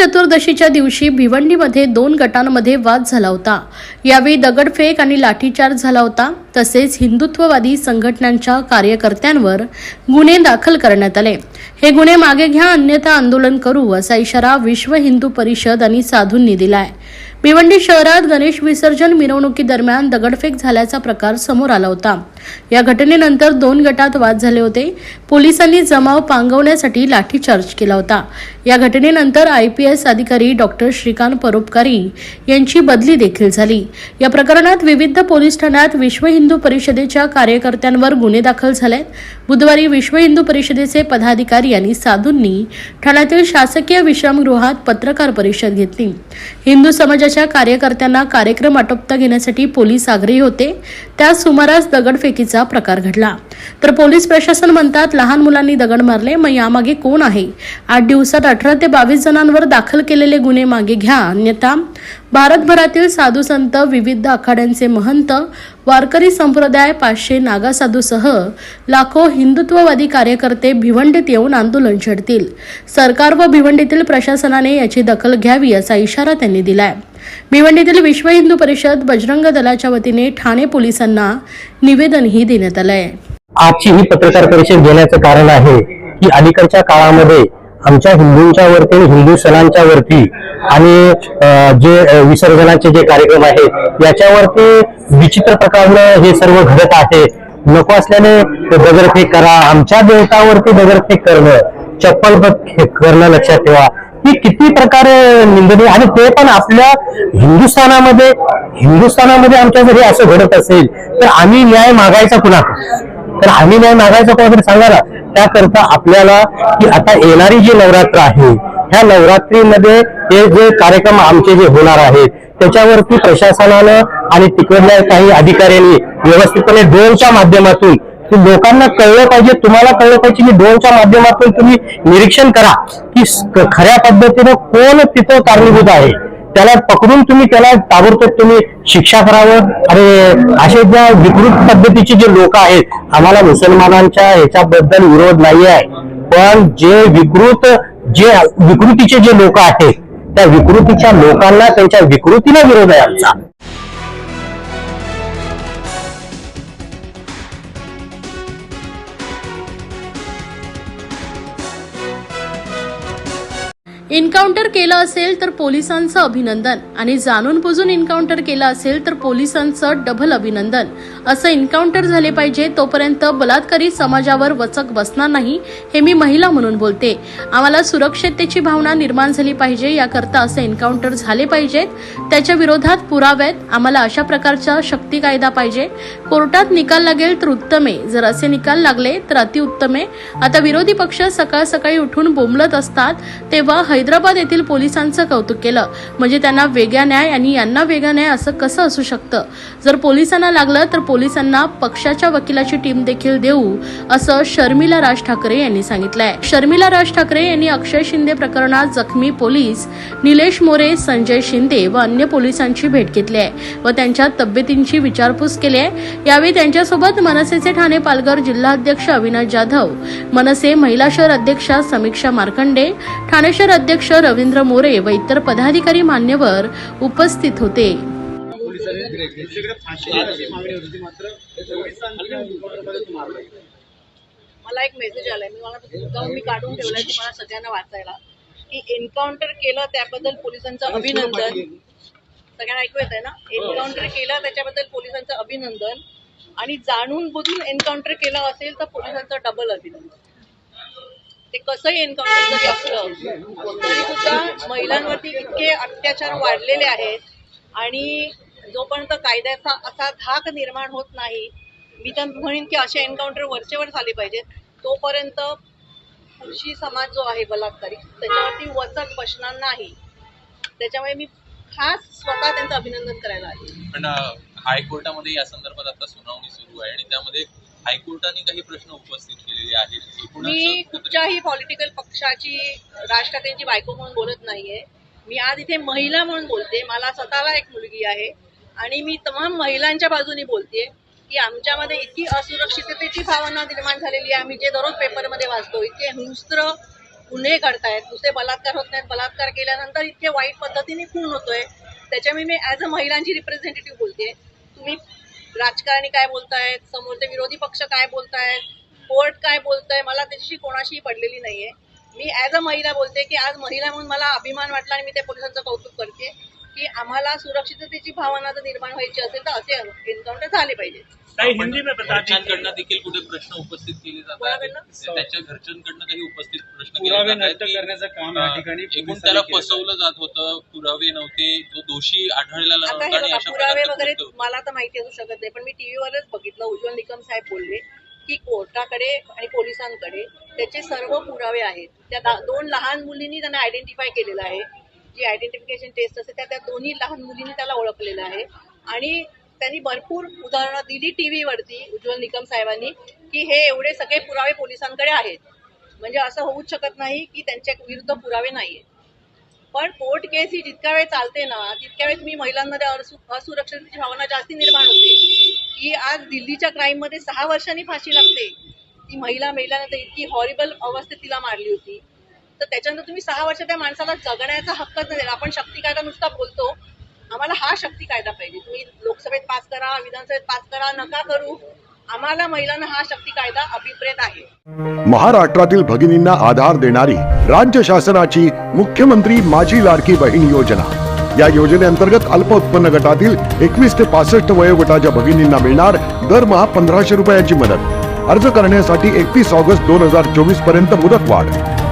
चतुर्दशीच्या दिवशी भिवंडीमध्ये दोन गटांमध्ये वाद झाला होता. यावेळी दगडफेक आणि लाठीचार्ज झाला होता. तसेच हिंदुत्ववादी संघटनांच्या कार्यकर्त्यांवर गुन्हे दाखल करण्यात आले. हे गुन्हे मागे घ्या अन्यथा आंदोलन करू असा इशारा विश्व हिंदू परिषद आणि साधूंनी दिलाय. भिवंडी शहरात गणेश विसर्जन मिरवणुकीदरम्यान दगडफेक झाल्याचा प्रकार समोर आला होता. या घटनेनंतर दोन गटात वाद झाले होते. पोलिसांनी जमाव पांगवण्यासाठी लाठीचार्ज केला होता. या घटनेनंतर आय पी एस अधिकारी डॉक्टर श्रीकांत परोपकारी यांची बदली देखील झाली. या प्रकरणात विविध पोलीस ठाण्यात विश्व हिंदू परिषदेच्या कार्यकर्त्यांवर गुन्हे दाखल झाले बुधवारी विश्व हिंदू परिषदेचे पदाधिकारी आणि साधूंनी ठाण्यातील शासकीय विश्रामगृहात पत्रकार परिषद घेतली. हिंदू समाजाच्या कार्यकर्त्यांना कार्यक्रम आटोपता घेण्यासाठी पोलीस आग्रही होते. त्या सुमारास दगडफेकीचा प्रकार घडला. तर पोलीस प्रशासन म्हणतात लहान मुलांनी दगड मारले मग यामागे कोण आहे? आठ दिवसात अठरा ते बावीस जणांवर दाखल केलेले गुन्हे मागे घ्या. अन्यथा भारतभरातील साधू संत विविध आखाड्यांचे महंत वारकरी संप्रदाय पाचशे नागा साधूसह लाखो हिंदुत्ववादी कार्यकर्ते भिवंडीत येऊन आंदोलन छेडतील. सरकार व भिवंडीतील प्रशासनाने याची दखल घ्यावी असा इशारा त्यांनी दिलाय. भिवंडीतील विश्व हिंदू परिषद बजरंग दलाच्या वतीने ठाणे पोलिसांना निवेदनही देण्यात आलंय. आजची ही पत्रकार परिषद घेण्याचं कारण आहे की अलीकडच्या काळामध्ये आमच्या हिंदूंच्या वरती आणि हिंदू सणांच्या वरती आणि जे विसर्जनाचे जे कार्यक्रम आहेत याच्यावरती विचित्र प्रकारनं हे सर्व घडत आहे. नको असल्याने दगडफेक करा. आमच्या देवतावरती दगडफेक करणं चप्पल करणं लक्षात ठेवा. ही किती प्रकारे निंदनीय आणि ते पण आपल्या हिंदुस्थानामध्ये हिंदुस्थानामध्ये आमच्या जरी असं घडत असेल तर आम्ही न्याय मागायचा कुणा तर आम्ही न्याय मागायचा कोणाकडे सांगा ना त्याकरता आपल्याला की आता येणारी जी नवरात्र आहे ह्या नवरात्रीमध्ये हे जे कार्यक्रम आमचे जे होणार आहेत त्याच्यावरती प्रशासनानं आणि तिकडल्या काही अधिकाऱ्यांनी व्यवस्थितपणे ड्रोनच्या माध्यमातून लोकांना कळलं पाहिजे तुम्हाला कळलं पाहिजे की ड्रोनच्या माध्यमातून तुम्ही निरीक्षण करा की खऱ्या पद्धतीनं कोण तिथं कारणीभूत आहे. त्याला पकडून तुम्ही त्याला ताबडतोब तुम्ही शिक्षा करावं. आणि असे ज्या विकृत पद्धतीचे जे लोक आहेत आम्हाला मुसलमानांच्या ह्याच्याबद्दल विरोध नाही आहे. पण जे विकृत जे विकृतीचे जे लोक आहेत त्या विकृतीच्या लोकांना त्यांच्या विकृतीला विरोध आहे आमचा. एन्काउंटर केलं असेल तर पोलिसांचं अभिनंदन आणि जाणून बुजून एन्काउंटर केलं असेल तर पोलिसांचं डबल अभिनंदन. असं एन्काउंटर झाले पाहिजे तोपर्यंत बलात्कारी समाजावर वचक बसणार नाही हे मी महिला म्हणून बोलते. आम्हाला सुरक्षिततेची भावना निर्माण झाली पाहिजे याकरता असं एन्काउंटर झाले पाहिजेत. त्याच्या विरोधात पुराव्यात आम्हाला अशा प्रकारचा शक्ती कायदा पाहिजे. कोर्टात निकाल लागेल तर उत्तमे जर असे निकाल लागले तर अतिउत्तमे. आता विरोधी पक्ष सकाळ सकाळी उठून बोंबलत असतात तेव्हा हैदराबाद येथील पोलिसांचं कौतुक केलं. म्हणजे त्यांना वेगळा न्याय आणि यांना वेगळा न्याय असं कसं असू शकतं? जर पोलिसांना लागलं तर पोलिसांना पक्षाच्या वकिलाची टीम देखील देऊ असं शर्मिला राज ठाकरे यांनी सांगितलंय. शर्मिला राज ठाकरे यांनी अक्षय शिंदे प्रकरणात जखमी पोलीस निलेश मोरे संजय शिंदे व अन्य पोलिसांची भेट घेतली आहे व त्यांच्या तब्येतींची विचारपूस केली आहे यावेळी त्यांच्यासोबत मनसेचे ठाणे पालघर जिल्हाध्यक्ष अविनाश जाधव मनसे महिला शहर अध्यक्षा समीक्षा मार्कंडे ठाणे शहर अध्यक्ष रवींद्र मोरे व इतर पदाधिकारी मान्यवर उपस्थित होते. मला एक मेसेज आलाय. मी मला मुद्दाम मी काढून ठेवलाय तुम्हाला सगळ्यांना वाचायला. की एन्काउंटर केलं त्याबद्दल पोलिसांचं अभिनंदन. सगळ्यांना ऐकू येत आहे ना? एन्काउंटर केलं त्याच्याबद्दल पोलिसांचं अभिनंदन. आणि जाणून बुजून एन्काउंटर केलं असेल तर पोलिसांचं डबल अभिनंदन. ते कसंही एन्काउंटर जरी असलं तरी सुद्धा महिलांवरती इतके अत्याचार वाढलेले आहेत. आणि जोपर्यंत कायद्याचा असा धाक निर्माण होत नाही मी तर म्हणेन की असे एन्काउंटर वरचेवर झाले पाहिजेत. तोपर्यंत पुरुषी समाज जो आहे बलात्कारी त्याच्यावरती वचक बसणार नाही. त्याच्यामुळे मी खास स्वतः त्यांचं अभिनंदन करायला आले. पण हायकोर्टामध्ये या संदर्भात आता सुनावणी सुरू आहे आणि त्यामध्ये हायकोर्टाने काही प्रश्न उपस्थित केलेले आहेत मी कुठच्याही पॉलिटिकल पक्षाची राज ठाकरेंची बायको म्हणून बोलत नाहीये. मी आज इथे महिला म्हणून बोलते. मला स्वतःला एक मुलगी आहे. आणि मी तमाम महिलांच्या बाजूनी बोलते की आमच्यामध्ये इतकी असुरक्षिततेची भावना निर्माण झालेली आहे. आम्ही जे दररोज पेपरमध्ये वाचतो इतके हिंस्त्र गुन्हे घडतायत. दुसरे बलात्कार होत नाहीत. बलात्कार केल्यानंतर इतके वाईट पद्धतीने खून होतोय. त्याच्यामुळे मी ऍज अ महिलांची रिप्रेझेंटेटिव्ह बोलते तुम्ही राजकारणी काय बोलतायत समोरचे विरोधी पक्ष काय बोलतायत कोर्ट काय बोलतंय मला त्याच्याशी कोणाशीही पडलेली नाहीये. मी ॲज अ महिला बोलते की आज महिला म्हणून मला अभिमान वाटला आणि मी त्या पक्षांचं कौतुक करते. की आम्हाला सुरक्षिततेची भावना जर निर्माण व्हायची असेल तर असे एन्काउंटर झाले पाहिजे ताई, हिंदी में बता दीजिए घरच्यांकडनं देखील कुठे प्रश्न उपस्थित केले जातात कोणाकडनं? त्याच्या घरच्यांकडनं काही उपस्थित प्रश्न केले पुरावे जातात नष्ट की, करण्याचं काम या अं, ठिकाणी एकूण पोलिसांनी त्याला केलं. फसवलं जात होतं पुरावे नव्हते जो दोषी आढळलेला आता नव्हता हे आणि बघा अशा पुरावे प्रकारचं वगैरे कृत्य होतं. मला तर माहिती असू शकत नाही पण मी टीव्हीवरच बघितलं उज्ज्वल निकम साहेब बोलले की कोर्टाकडे आणि पोलिसांकडे त्याचे सर्व पुरावे आहेत त्या दा- दोन लहान मुलींनी त्यांना आयडेंटिफाय केलेलं आहे जी आयडेंटिफिकेशन टेस्ट असते त्या त्या दोन्ही लहान मुलींनी त्याला ओळखलेलं आहे. आणि त्यांनी भरपूर उदाहरणं दिली टीव्हीवरती उज्ज्वल निकम साहेबांनी की हे एवढे सगळे पुरावे पोलिसांकडे आहेत. म्हणजे असं होऊच शकत नाही की त्यांच्या विरुद्ध पुरावे नाहीये पण कोर्ट केस ही जितक्या वेळ चालते ना तितक्या वेळ तुम्ही महिलांमध्ये असु- असुरक्षिततेची भावना जास्ती निर्माण होते. की आज दिल्लीच्या क्राईममध्ये सहा वर्षांनी फाशी लागते. ती महिला मेल्यानंतर इतकी हॉरिबल अवस्थेत तिला मारली होती. तर त्याच्यानंतर तुम्ही सहा वर्ष त्या माणसाला जगण्याचा हक्कच नाही दिला. आपण शक्ती कायदा नुसता बोलतो. आम्हाला हा शक्ती कायदा पाहिजे. तुम्ही लोकसभेत पास करा विधानसभेत पास करा नका करू. आम्हाला महिलांना हा शक्ती कायदा अभिप्रेत आहे. महाराष्ट्रातील भगिनींना आधार देणारी राज्य शासनाची मुख्यमंत्री माझी लाडकी बहीण योजना. या योजनेअंतर्गत अल्प उत्पन्न गटातील एकवीस ते पासष्ट वयोगटाच्या भगिनींना मिळणार दरमहा पंधराशे रुपयाची मदत. अर्ज करण्यासाठी एकतीस ऑगस्ट दोन हजार चोवीसपर्यंत मुदतवाढ.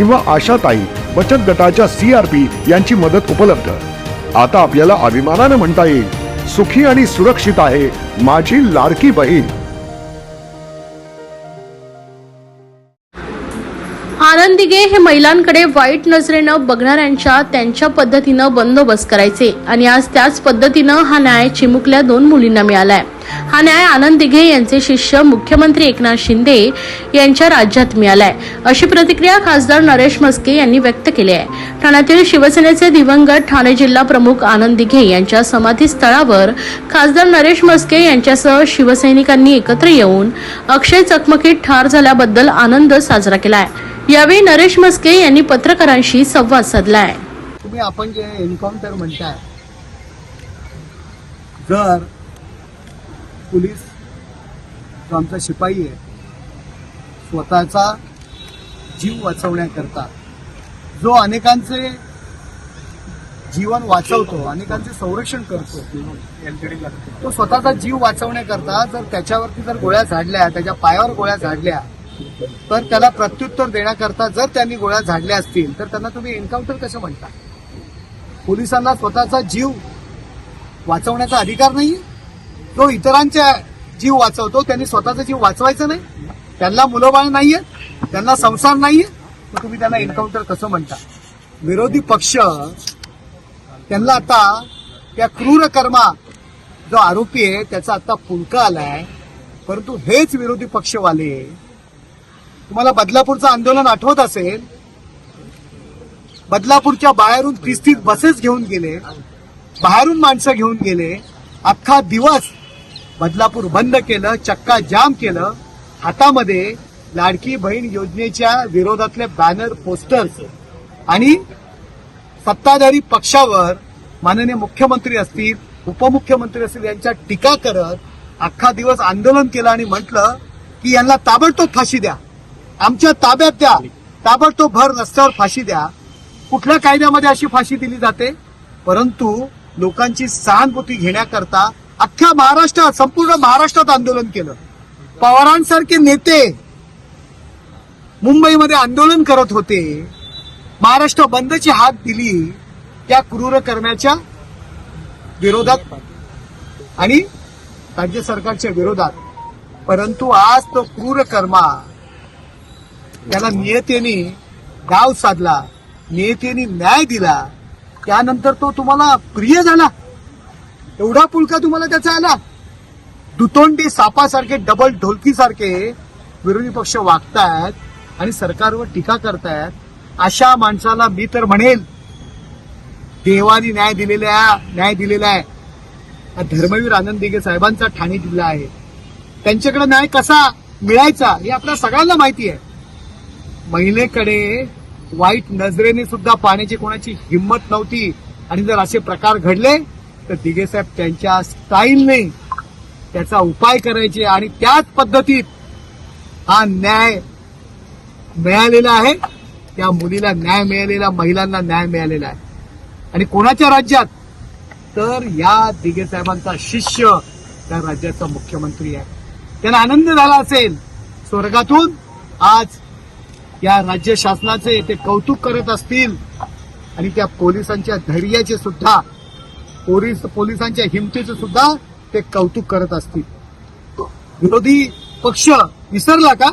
किंवा आशाताई बचत गटाच्या सीआरपी यांची मदत उपलब्ध. आता आपल्याला अभिमानानं म्हणता येईल सुखी आणि सुरक्षित आहे माझी लाडकी बहीण. आनंद हे महिलांकडे वाईट नजरेनं बघणाऱ्यांच्या त्यांच्या पद्धतीनं बंदोबस्त करायचे. आणि आज त्याच पद्धतीनं हा न्याय चिमुकल्या दोन मुलींना मिळालाय. हा न्याय आनंद दिघे यांचे शिष्य मुख्यमंत्री एकनाथ शिंदे यांच्या राज्यात मिळालाय. अशी प्रतिक्रिया खासदार नरेश मस्के यांनी व्यक्त केली आहे. ठाण्यातील शिवसेनेचे दिवंगत ठाणे जिल्हा प्रमुख आनंद दिघे यांच्या समाधीस्थळावर खासदार नरेश मस्के यांच्यासह शिवसैनिकांनी एकत्र येऊन अक्षय चकमकीत ठार झाल्याबद्दल आनंद साजरा केला आहे यावेळी नरेश मस्के यांनी पत्रकारांशी संवाद साधलाय. तुम्ही आपण जे एन्काउंटर म्हणताय जर पोलीस जो आमचा शिपाई आहे स्वतःचा जीव वाचवण्याकरता जो अनेकांचे जीवन वाचवतो अनेकांचे संरक्षण करतो तो स्वतःचा जीव वाचवण्याकरता जर त्याच्यावरती जर गोळ्या झाडल्या त्याच्या पायावर गोळ्या झाडल्या तर त्याला प्रत्युत्तर देण्याकरता जर त्यांनी गोळ्या झाडल्या असतील तर त्यांना तुम्ही एन्काउंटर कसं म्हणता? पोलिसांना स्वतःचा जीव वाचवण्याचा अधिकार नाही तो इतरांच्या जीव वाचवतो त्यांनी स्वतःचा जीव वाचवायचा नाही? त्यांना मुलंबाळ नाहीये? त्यांना संसार नाहीये? तर तुम्ही त्यांना एन्काउंटर कसं म्हणता? विरोधी पक्ष त्यांना आता त्या क्रूर कर्मा जो आरोपी आहे त्याचा आता फुलका आलाय. परंतु हेच विरोधी पक्षवाले तुम्हाला बदलापूरचं आंदोलन आठवत असेल बदलापूरच्या बाहेरून तीस बसेस घेऊन गेले बाहेरून माणसं घेऊन गेले अख्खा दिवस बदलापूर बंद केलं चक्का जाम केलं हातामध्ये लाडकी बहीण योजनेच्या विरोधातले बॅनर पोस्टर्स आणि सत्ताधारी पक्षावर माननीय मुख्यमंत्री असतील उपमुख्यमंत्री असतील यांच्या टीका करत अख्खा दिवस आंदोलन केलं आणि म्हटलं की यांना ताबडतोब फाशी द्या. आमच्या ताब्यात द्या. ताबडतोब भर रस्त्यावर फाशी द्या. कुठल्या कायद्यामध्ये अशी फाशी दिली जाते? परंतु लोकांची सहानुभूती घेण्याकरता अख्ख्या महाराष्ट्रात संपूर्ण महाराष्ट्रात आंदोलन केलं. पवारांसारखे नेते मुंबईमध्ये आंदोलन करत होते. महाराष्ट्र बंदची हात दिली त्या क्रूर करण्याच्या विरोधात आणि राज्य सरकारच्या विरोधात. परंतु आज तो क्रूर कर्मा त्याला नियतेने गाव साधला नियतेने न्याय दिला. त्यानंतर तो तुम्हाला प्रिय झाला. एवढा पुलका तुम्हाला त्याचा आला. दुतोंडी सापासारखे डबल ढोलकीसारखे विरोधी पक्ष वागतायत आणि सरकारवर टीका करतायत. अशा माणसाला मी तर म्हणेल देवानी न्याय दिलेला न्याय दिलेला आहे. धर्मवीर आनंद दिघे साहेबांचा ठाणे जिल्हा आहे. त्यांच्याकडे न्याय कसा मिळायचा हे आपल्या सगळ्यांना माहिती आहे. महिलेकडे वाईट नजरेने सुद्धा पाहण्याची कोणाची हिंमत नव्हती. आणि जर असे प्रकार घडले तर दिघे साहेब त्यांच्या स्टाईलने त्याचा उपाय करायचे आणि त्याच पद्धतीत हा न्याय मिळालेला आहे. त्या मुलीला न्याय मिळालेला महिलांना न्याय मिळालेला आहे. आणि कोणाच्या राज्यात? तर या दिघे साहेबांचा शिष्य त्या राज्याचा मुख्यमंत्री आहे. त्यांना आनंद झाला असेल. स्वर्गातून आज या राज्य शासनाचे ते कौतुक करत असतील. आणि त्या पोलिसांच्या धैर्याचे सुद्धा पोलीस पोलिसांच्या हिमतीचे सुद्धा ते कौतुक करत असतील. विरोधी पक्ष विसरला का?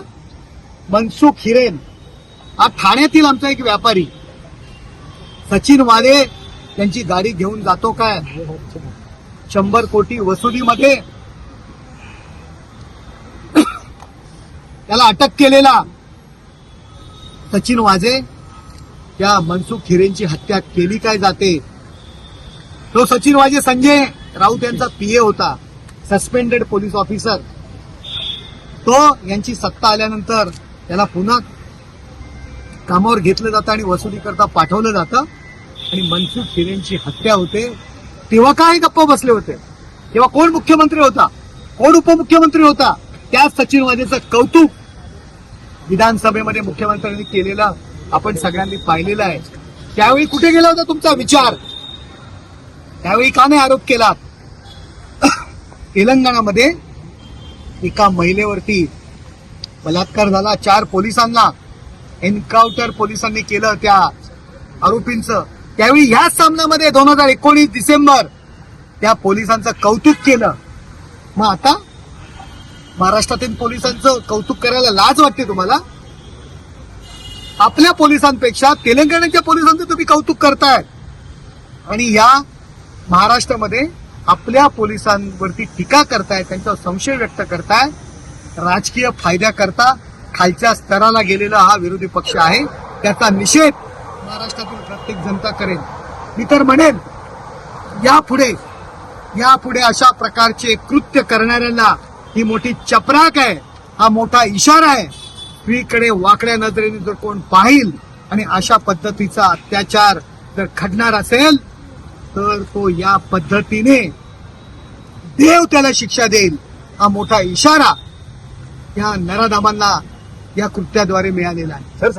मनसुख हिरेन हा ठाण्यातील आमचा एक व्यापारी. सचिन वाले त्यांची गाडी घेऊन जातो काय? शंभर कोटी वसुलीमध्ये. त्याला अटक केलेला सचिन वाजे या मनसुख खिरेंची हत्या केली काय जाते? तो सचिन वाजे संजय राऊत यांचा पीए होता सस्पेंडेड पोलीस ऑफिसर तो यांची सत्ता आल्यानंतर त्याला पुन्हा कामावर घेतलं जातं आणि वसुली करता पाठवलं जातं. आणि मनसुख हिरेंची हत्या होते. तेव्हा काय गप्प बसले होते? तेव्हा कोण मुख्यमंत्री होता? कोण उपमुख्यमंत्री होता? त्या सचिन वाजेचं कौतुक विधानसभेमध्ये मुख्यमंत्र्यांनी केलेलं आपण सगळ्यांनी पाहिलेलं आहे. त्यावेळी कुठे गेला होता तुमचा विचार? त्यावेळी का नाही आरोप केला? तेलंगणामध्ये एका महिलेवरती बलात्कार झाला. चार पोलिसांना एन्काउंटर पोलिसांनी केलं त्या आरोपींचं. त्यावेळी ह्याच सामन्यामध्ये दोन हजार एकोणीस डिसेंबर त्या पोलिसांचं कौतुक केलं. मग आता महाराष्ट्रातील पोलिसांचं कौतुक करायला लाज वाटते तुम्हाला? आपल्या पोलिसांपेक्षा तेलंगणाच्या पोलिसांचं तुम्ही कौतुक करताय. आणि या महाराष्ट्रामध्ये आपल्या पोलिसांवरती टीका करताय त्यांचा संशय व्यक्त करताय राजकीय फायद्याकरता खालच्या स्तराला गेलेला हा विरोधी पक्ष आहे त्याचा निषेध महाराष्ट्रातील प्रत्येक जनता करेल. मी तर म्हणेन यापुढे यापुढे अशा प्रकारचे कृत्य करणाऱ्यांना ही मोठी चपराक आहे. हा मोठा इशारा आहे. स्त्रीकडे वाकड्या नजरेने जर कोण पाहिल आणि अशा पद्धतीचा अत्याचार जर घडणार असेल तर तो या पद्धतीने देव त्याला शिक्षा देईल. हा मोठा इशारा या नराधामांना या कृत्याद्वारे मिळालेला आहे.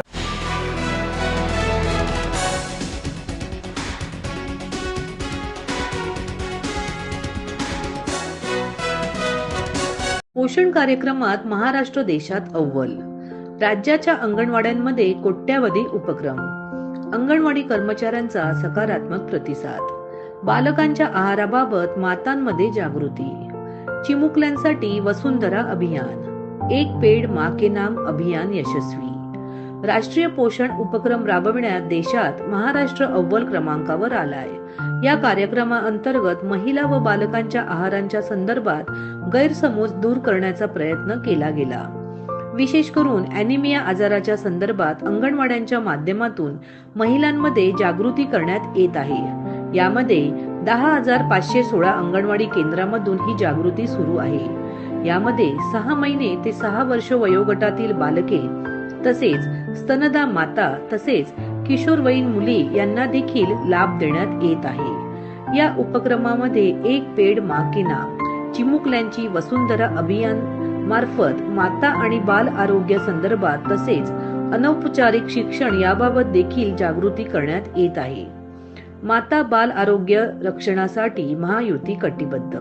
पोषण कार्यक्रमात महाराष्ट्र देशात अव्वल. राज्याच्या अंगणवाड्यांमध्ये कोट्यावधी उपक्रम. अंगणवाडी कर्मचाऱ्यांचा सकारात्मक प्रतिसाद. बालकांच्या आहाराबाबत मातांमध्ये जागृती. चिमुकल्यांसाठी वसुंधरा अभियान. एक पेड मा के नाम अभियान यशस्वी. राष्ट्रीय पोषण उपक्रम राबविण्यात देशात महाराष्ट्र अव्वल क्रमांकावर आलाय. या कार्यक्रमाअंतर्गत महिला व बालकांच्या आहारांच्या संदर्भात गैरसमज दूर करण्याचा प्रयत्न केला गेला. विशेष करून अॅनिमिया आजाराच्या संदर्भात अंगणवाड्यांच्या माध्यमातून महिलांमध्ये जागृती करण्यात येत आहे. यामध्ये दहा हजार पाचशे सोळा अंगणवाडी केंद्रामधून ही जागृती सुरू आहे. यामध्ये सहा महिने ते सहा वर्ष वयोगटातील बालके तसेच स्तनदा माता तसेच किशोरवयीन मुली यांना देखील लाभ देण्यात येत आहे. या उपक्रमामध्ये एक पेड माकिना चिमुकल्यांची वसुंधरा अभियान मार्फत माता आणि बाल आरोग्य संदर्भात तसेच अनौपचारिक शिक्षण याबाबत देखील जागृती करण्यात येत आहे. माता बाल आरोग्य रक्षणासाठी महायुती कटिबद्ध.